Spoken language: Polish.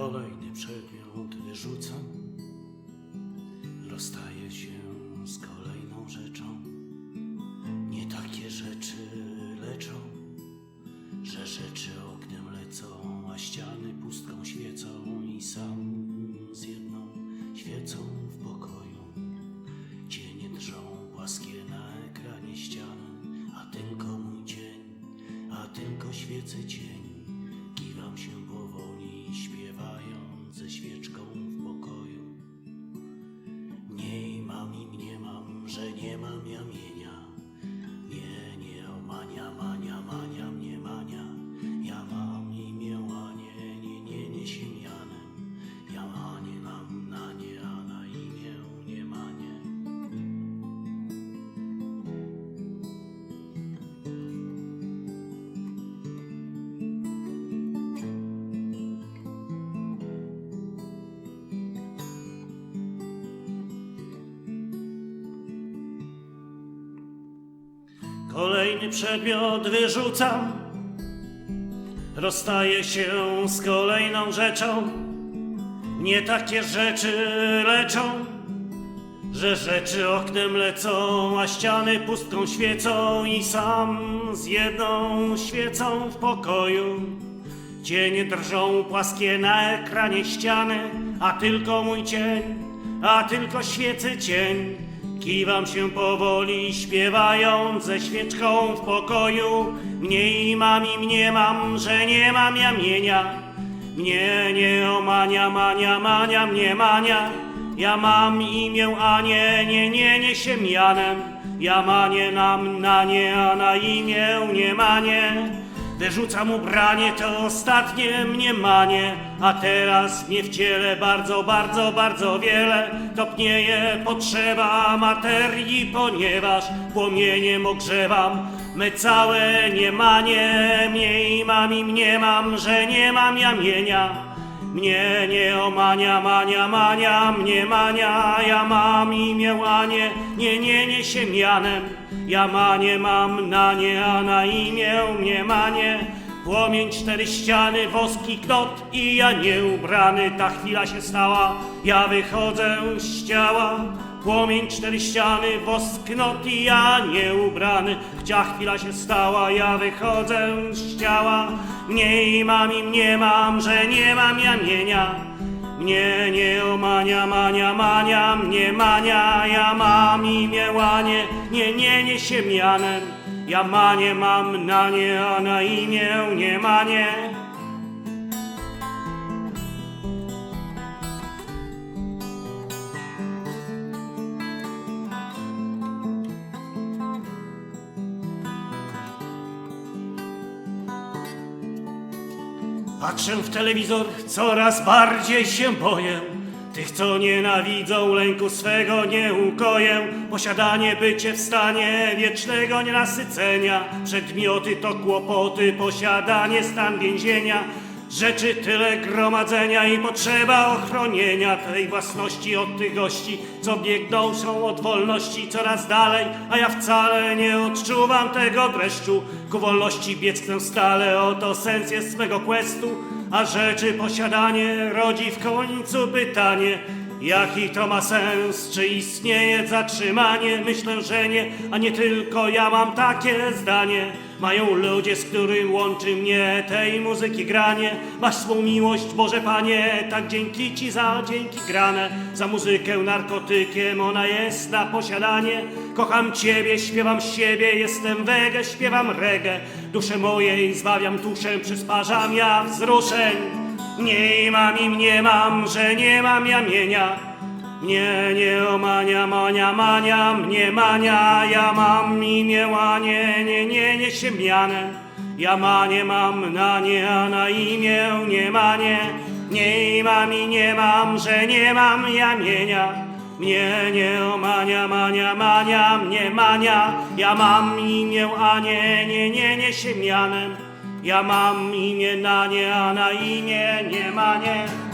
Kolejny przedmiot wyrzucam, rozstaję się z kolejną rzeczą. Nie takie rzeczy leczą, że rzeczy oknem lecą, a ściany pustką świecą i sam z jedną świecą w pokoju. Cienie drżą płaskie na ekranie ściany, a tylko mój cień, a tylko świecę cień. Że nie mam jamienia. Nie, Kolejny przedmiot wyrzucam. Rozstaję się z kolejną rzeczą. Nie takie rzeczy leczą, że rzeczy oknem lecą, a ściany pustką świecą i sam z jedną świecą w pokoju. Cienie drżą płaskie na ekranie ściany, a tylko mój cień, a tylko świecę cień. Kiwam się powoli, śpiewając ze świeczką w pokoju. Mniej mam i mnie mam, że nie mam jamienia. Mnie nie omania, mania, mania, mnie mania. Ja mam imię, a nie, nie, nie, nie się mianem. Ja manię nam na nie, a na imię nie manię. Wyrzucam ubranie, to ostatnie mnie manie, a teraz mnie w ciele bardzo, bardzo, bardzo wiele topnieje potrzeba materii, ponieważ płomieniem ogrzewam me całe niemanie. Mniej mam i mnie mam, że nie mam jamienia. Mnie nie omania, mania, mania, mnie mania, ja mam imię, a nie, nie, nie, nie się mianem. Ja manie mam na nie, a na imię mnie manie. Płomień cztery ściany, woski knot i ja nieubrany, ta chwila się stała, ja wychodzę z ciała. Płomień cztery ściany, wosk knot i ja nieubrany, chcia chwila się stała, ja wychodzę z ciała. Mniej mam i mnie mam, że nie mam jamienia. Mnie nie omania, mania, mania, mnie mania, ja mam imię łanie, nie, nie, nie się mianem. Ja manie mam na nie, a na imię nie manie. Patrzę w telewizor, coraz bardziej się boję. Tych, co nienawidzą, lęku swego nie ukoję. Posiadanie, bycie w stanie wiecznego nienasycenia. Przedmioty to kłopoty, posiadanie, stan więzienia. Rzeczy tyle gromadzenia i potrzeba ochronienia tej własności od tych gości, co biegną są od wolności coraz dalej, a ja wcale nie odczuwam tego dreszczu. Ku wolności biec chcę stale, oto sens jest swego questu, a rzeczy posiadanie rodzi w końcu pytanie, Jaki to ma sens? Czy istnieje zatrzymanie? Myślę, że nie, a nie tylko ja mam takie zdanie. Mają ludzie, z którym łączy mnie tej muzyki granie. Masz swą miłość, Boże Panie, tak dzięki Ci za dzięki grane. Za muzykę narkotykiem, ona jest na posiadanie. Kocham Ciebie, śpiewam siebie, jestem wege, śpiewam reggae. Duszę mojej zbawiam tuszę, przysparzam ja wzruszeń. Nie mam i nie mam, że nie mam jamienia. Nie, nie omania, mania, mania, mnie mania, ja mam imię, a nie, nie, nie, się mianem. Ja manie mam na nie, a na imię nie manie. Nie mam i nie mam, że nie mam jamienia. Mnie nie omania, mania, mania, mnie mania, ja mam imię, a nie, nie, nie, nie się mianem. Ja mam imię na nie, a na imię nie ma nie.